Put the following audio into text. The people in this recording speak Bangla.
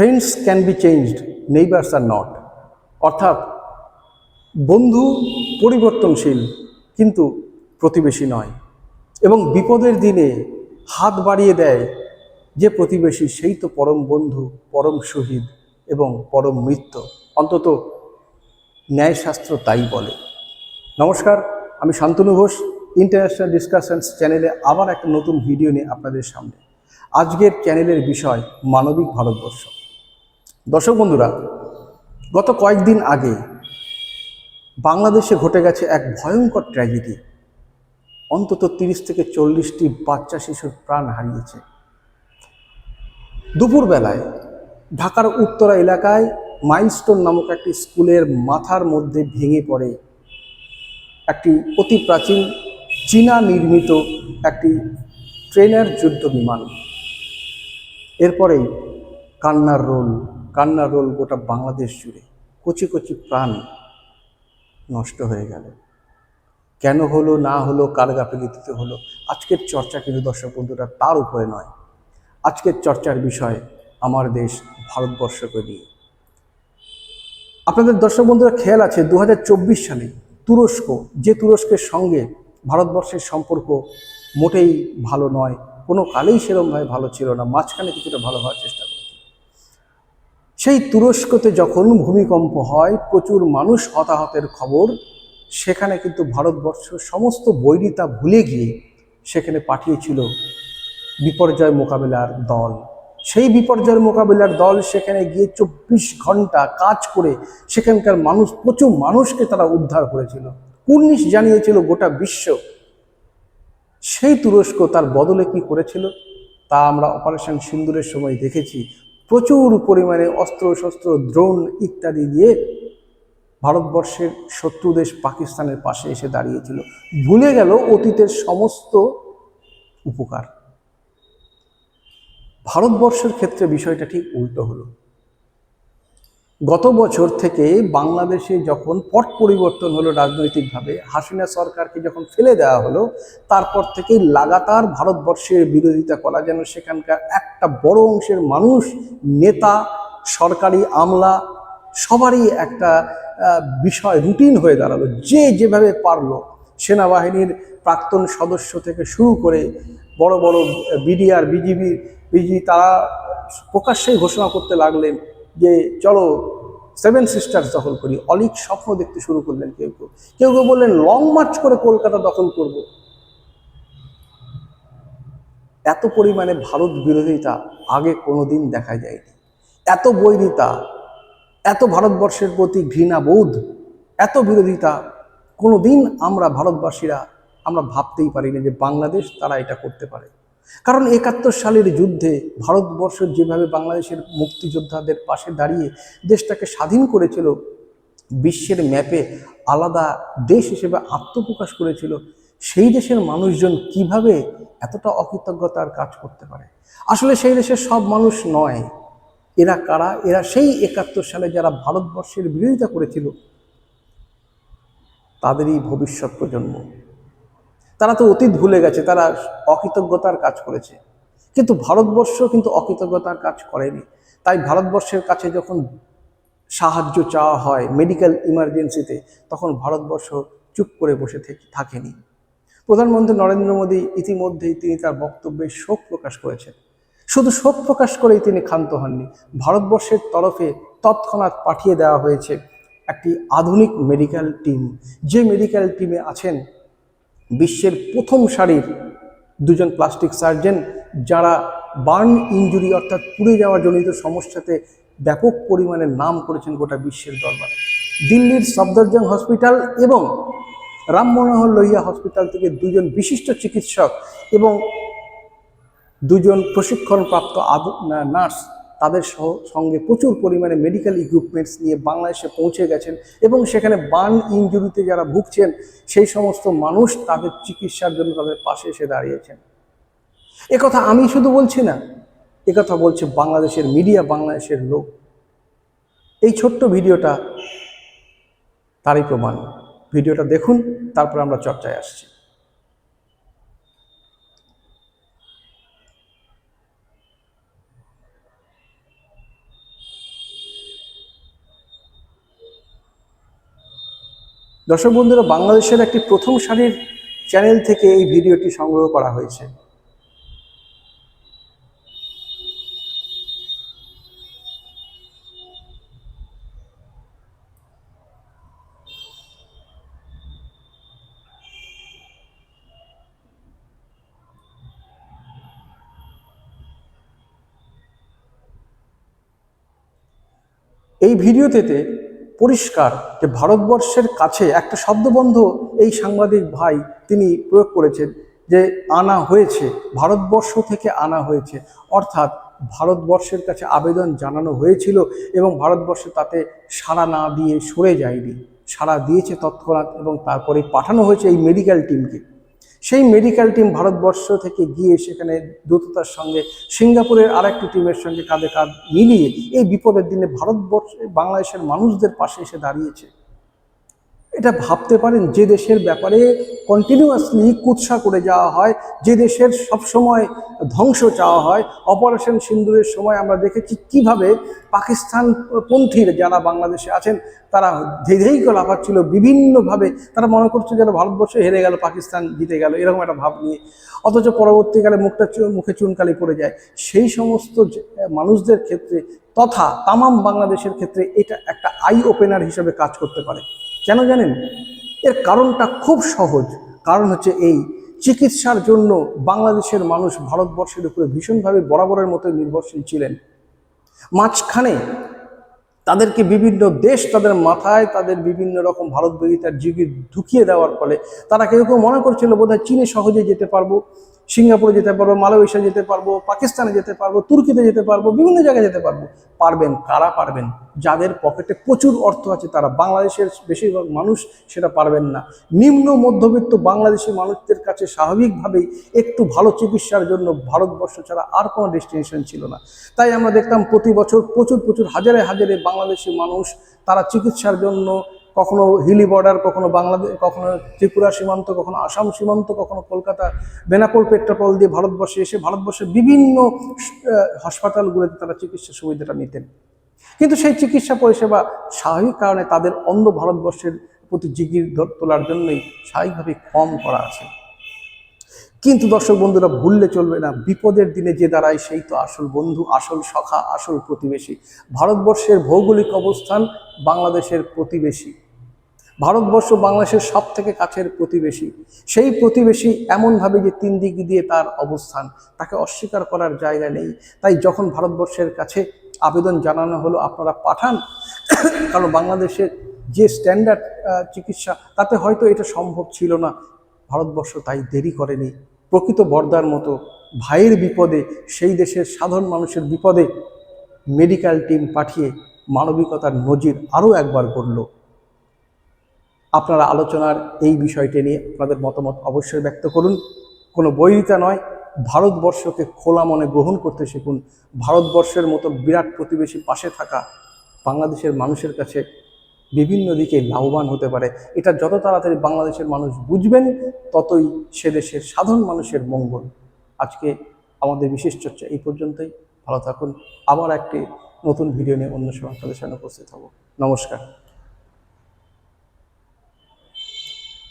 Friends can be changed neighbours are not অর্থাৎ, বন্ধু পরিবর্তনশীল, কিন্তু প্রতিবেশী নয়। এবং বিপদের দিনে হাত বাড়িয়ে দেয় যে প্রতিবেশী সেই তো পরম বন্ধু, পরম শহীদ এবং পরম মৃত্য অন্তত ন্যায়শাস্ত্র তাই বলে। নমস্কার, আমি শান্তনু ঘোষ ইন্টারন্যাশনাল ডিসকাশনস চ্যানেলে আবার একটা নতুন ভিডিও নিয়ে আপনাদের সামনে। আজকের চ্যানেলের বিষয় মানবিক ভারতবর্ষ। দর্শক বন্ধুরা, গত কয়েকদিন আগে বাংলাদেশে ঘটে গেছে এক ভয়ঙ্কর ট্র্যাজেডি অন্তত তিরিশ থেকে চল্লিশটি বাচ্চা শিশুর প্রাণ হারিয়েছে। দুপুরবেলায় ঢাকার উত্তরা এলাকায় মাইলস্টোন নামক একটি স্কুলের মাথার মধ্যে ভেঙে পড়ে একটি অতি প্রাচীন চীনা নির্মিত একটি ট্রেনের যুদ্ধ বিমান। এরপরেই কান্নার রোল কান্নার রোল গোটা বাংলাদেশ জুড়ে কচি কচি প্রাণ নষ্ট হয়ে গেল। কেন হলো, না হলো, কার গাফিলিতিতে হলো? আজকের চর্চা কিন্তু দর্শক বন্ধুরা তার উপরে নয়। আজকের চর্চার বিষয় আমার দেশ ভারতবর্ষকে নিয়ে। আপনাদের দর্শক বন্ধুরা খেয়াল আছে দু হাজার চব্বিশ সালে তুরস্ক, যে তুরস্কের সঙ্গে ভারতবর্ষের সম্পর্ক মোটেই ভালো নয়, কোনো কালেই সেরমভাবে ভালো ছিল না, মাঝখানে কিছুটা ভালো হওয়ার চেষ্টা করেছে সেই তুরস্কতে যখন ভূমিকম্প হয়, প্রচুর মানুষ হতাহতের খবর, সেখানে কিন্তু ভারতবর্ষ সমস্ত বৈরিতা ভুলে গিয়ে সেখানে পাঠিয়েছিল বিপর্যয় মোকাবিলার দল। সেই বিপর্যয়ের মোকাবিলার দল সেখানে গিয়ে চব্বিশ ঘণ্টা কাজ করে সেখানকার মানুষ, প্রচুর মানুষকে তারা উদ্ধার করেছিল। কুর্নিশ জানিয়েছিল গোটা বিশ্ব, সেই তুরস্ক তার বদলে কি করেছিল? তা আমরা অপারেশন সিন্দুরের সময় দেখেছি। প্রচুর পরিমাণে অস্ত্র, শস্ত্র দ্রোণ ইত্যাদি দিয়ে ভারতবর্ষের শত্রু দেশ পাকিস্তানের পাশে এসে দাঁড়িয়েছিল। ভুলে গেল অতীতের সমস্ত উপকার। ভারতবর্ষের ক্ষেত্রে বিষয়টা ঠিক উল্টো হলো। গত বছর থেকে বাংলাদেশে যখন পট পরিবর্তন হলো রাজনৈতিকভাবে, হাসিনা সরকারকে যখন ফেলে দেওয়া হলো, তারপর থেকেই লাগাতার ভারতবর্ষের বিরোধিতা করা যেন সেখানকার একটা বড় অংশের মানুষ, নেতা, সরকারি আমলা, সবারই একটা বিষয় রুটিন হয়ে দাঁড়াল। যে যেভাবে পারল, সেনাবাহিনীর প্রাক্তন সদস্য থেকে শুরু করে বড় বড় বিডিআর বিজিবি বিজি তারা প্রকাশ্যেই ঘোষণা করতে লাগলেন যে চলো সেভেন সিস্টার্স দখল করি, অলিক স্বপ্ন দেখতে শুরু করলেন কেউ কেউ। কেউ কেউ বললেন লং মার্চ করে কলকাতা দখল করব। এত পরিমাণে ভারত বিরোধিতা আগে কোনোদিন দেখা যায়নি। এত বৈরিতা, এত ভারতবর্ষের প্রতি ঘৃণা বোধ, এত বিরোধিতা কোনোদিন আমরা ভারতবাসীরা, আমরা ভাবতেই পারিনি যে বাংলাদেশ তারা এটা করতে পারে। কারণ একাত্তর সালের যুদ্ধে ভারতবর্ষ যেভাবে বাংলাদেশের মুক্তিযোদ্ধাদের পাশে দাঁড়িয়ে দেশটাকে স্বাধীন করেছিল, বিশ্বের ম্যাপে আলাদা দেশ হিসেবে আত্মপ্রকাশ করেছিল, সেই দেশের মানুষজন কীভাবে এতটা অকৃতজ্ঞতার কাজ করতে পারে? আসলে সেই দেশের সব মানুষ নয়। এরা কারা? এরা সেই একাত্তর সালে যারা ভারতবর্ষের বিরোধিতা করেছিল, তাদেরই ভবিষ্যৎ প্রজন্ম। তারা তো অতীত ভুলে গেছে, তারা অকৃতজ্ঞতার কাজ করেছে। কিন্তু ভারতবর্ষ কিন্তু অকৃতজ্ঞতার কাজ করেনি। তাই ভারতবর্ষের কাছে যখন সাহায্য চাওয়া হয় মেডিকেল ইমার্জেন্সিতে তখন ভারতবর্ষ চুপ করে বসে থেকে থাকেনি। প্রধানমন্ত্রী নরেন্দ্র মোদী ইতিমধ্যেই তিনি তার বক্তব্যে শোক প্রকাশ করেছেন। শুধু শোক প্রকাশ করেই তিনি ক্ষান্ত হননি, ভারতবর্ষের তরফে তৎক্ষণাৎ পাঠিয়ে দেওয়া হয়েছে একটি আধুনিক মেডিকেল টিম যে মেডিকেল টিমে আছেন বিশ্বের প্রথম সারির দুজন প্লাস্টিক সার্জন যারা বার্ন ইঞ্জুরি অর্থাৎ পুড়ে যাওয়া জনিত সমস্যাতে ব্যাপক পরিমাণে নাম করেছেন গোটা বিশ্বের দরবারে। দিল্লির সফদরজং হসপিটাল এবং রাম মনোহর লোহিয়া হসপিটাল থেকে দুজন বিশিষ্ট চিকিৎসক এবং দুজন প্রশিক্ষণপ্রাপ্ত নার্স তাদের সহ সঙ্গে প্রচুর পরিমাণে মেডিকেল ইকুইপমেন্টস নিয়ে বাংলাদেশে পৌঁছে গেছেন এবং সেখানে বার্ন ইঞ্জুরিতে যারা ভুগছেন, সেই সমস্ত মানুষ তাদের চিকিৎসার জন্য তাদের পাশে এসে দাঁড়িয়েছেন। একথা আমি শুধু বলছি না একথা বলছে বাংলাদেশের মিডিয়া বাংলাদেশের লোক। এই ছোট্ট ভিডিওটা তারই প্রমাণ। ভিডিওটা দেখুন, তারপর আমরা চর্চায় আসছি। দর্শক বন্ধুরা, বাংলাদেশের একটি প্রথম সারির চ্যানেল থেকে এই ভিডিওটি সংগ্রহ করা হয়েছে। এই ভিডিওতেতে পরিষ্কার যে ভারতবর্ষের কাছে একটা শব্দবন্ধ এই সাংবাদিক ভাই তিনি প্রয়োগ করেছেন যে আনা হয়েছে, ভারতবর্ষ থেকে আনা হয়েছে। অর্থাৎ ভারতবর্ষের কাছে আবেদন জানানো হয়েছিল এবং ভারতবর্ষ তাতে সাড়া না দিয়ে সরে যায়নি। সাড়া দিয়েছে তৎক্ষণাৎ এবং তারপরে পাঠানো হয়েছে এই মেডিকেল টিমকে সেই মেডিকেল টিম ভারতবর্ষ থেকে গিয়ে সেখানে দ্রুততার সঙ্গে সিঙ্গাপুরের আরেকটি টিমের সঙ্গে কাঁধে কাঁধ মিলিয়ে এই বিপদের দিনে ভারতবর্ষে বাংলাদেশের মানুষদের পাশে এসে দাঁড়িয়েছে। এটা ভাবতে পারেন, যে দেশের ব্যাপারে কন্টিনিউয়াসলি কুৎসা করে যাওয়া হয়, যে দেশের সবসময় ধ্বংস চাওয়া হয়। অপারেশন সিন্দুরের সময় আমরা দেখেছি কীভাবে পাকিস্তান পন্থীর যারা বাংলাদেশে আছেন, তারা ধেধেই লাফাচ্ছিল, বিভিন্নভাবে তারা মনে করছে যেন ভারতবর্ষ হেরে গেল, পাকিস্তান জিতে গেল, এরকম একটা ভাব নিয়ে। অথচ পরবর্তীকালে মুখটা মুখে চুনকালি পড়ে যায়। সেই সমস্ত মানুষদের ক্ষেত্রে তথা তামাম বাংলাদেশের ক্ষেত্রে এটা একটা আই ওপেনার হিসেবে কাজ করতে পারে। কেন জানেন? এর কারণটা খুব সহজ। কারণ হচ্ছে এই চিকিৎসার জন্য বাংলাদেশের মানুষ ভারতবর্ষের উপরে ভীষণভাবে বরাবরের মতো নির্ভরশীল ছিলেন। মাঝখানে তাদেরকে বিভিন্ন দেশ তাদের মাথায় তাদের বিভিন্ন রকম ভারত বিরোধিতার জিগি ঢুকিয়ে দেওয়ার ফলে তারা কেউ কেউ মনে করছিল বোধহয় চীনে সহজে যেতে পারব। সিঙ্গাপুরে যেতে পারব, মালয়েশিয়া যেতে পারব, পাকিস্তানে যেতে পারব, তুর্কিতে যেতে পারব, বিভিন্ন জায়গায় যেতে পারব। পারবেন, কারা পারবেন? যাদের পকেটে প্রচুর অর্থ আছে তারা। বাংলাদেশের বেশিরভাগ মানুষ সেটা পারবেন না। নিম্ন মধ্যবিত্ত বাংলাদেশি মানুষদের কাছে স্বাভাবিকভাবেই একটু ভালো চিকিৎসার জন্য ভারতবর্ষ ছাড়া আর কোনো ডেস্টিনেশন ছিল না। তাই আমরা দেখতাম প্রতি বছর প্রচুর প্রচুর, হাজারে হাজারে বাংলাদেশি মানুষ তারা চিকিৎসার জন্য কখনো হিলি বর্ডার, কখনো বাংলাদেশ, কখনো ত্রিপুরা সীমান্ত, কখনো আসাম সীমান্ত, কখনো কলকাতা বেনাপোল পেট্রাপোল দিয়ে ভারতবর্ষে এসে ভারতবর্ষের বিভিন্ন হাসপাতালগুলোতে তারা চিকিৎসা সুবিধাটা নিতেন। কিন্তু সেই চিকিৎসা পরিষেবা স্বাভাবিক কারণে তাদের অন্ধ ভারতবর্ষের প্রতি জিগির তোলার জন্যই স্বাভাবিকভাবে কম করা আছে। কিন্তু দর্শক বন্ধুরা, ভুললে চলবে না। বিপদের দিনে যে দাঁড়ায় সেই তো আসল বন্ধু, আসল সখা, আসল প্রতিবেশী। ভারতবর্ষের ভৌগোলিক অবস্থান বাংলাদেশের প্রতিবেশী। ভারতবর্ষ বাংলাদেশের সব থেকে কাছের প্রতিবেশী। সেই প্রতিবেশী এমনভাবে যে তিন দিক দিয়ে তার অবস্থান, তাকে অস্বীকার করার জায়গা নেই। তাই যখন ভারতবর্ষের কাছে আবেদন জানানো হলো, আপনারা পাঠান। কারণ বাংলাদেশের যে স্ট্যান্ডার্ড চিকিৎসা, তাতে হয়তো এটা সম্ভব ছিল না। ভারতবর্ষ তাই দেরি করেনি। প্রকৃত বর্দার মতো ভাইয়ের বিপদে, সেই দেশের সাধারণ মানুষের বিপদে মেডিকেল টিম পাঠিয়ে মানবিকতার নজির আরও একবার করল আপনারা আলোচনার এই বিষয়টি নিয়ে আপনাদের মতামত অবশ্যই ব্যক্ত করুন। কোনো বৈরিতা নয়, ভারতবর্ষকে খোলা মনে গ্রহণ করতে শিখুন। ভারতবর্ষের মতো বিরাট প্রতিবেশী পাশে থাকা বাংলাদেশের মানুষের কাছে বিভিন্ন দিকে লাভবান হতে পারে। এটা যত তাড়াতাড়ি বাংলাদেশের মানুষ বুঝবেন, ততই সে দেশের সাধারণ মানুষের মঙ্গল। আজকে আমাদের বিশেষ চর্চা এই পর্যন্তই। ভালো থাকুন। আবার একটি নতুন ভিডিও নিয়ে অন্য সময় আপনাদের সামনে উপস্থিত হব। নমস্কার।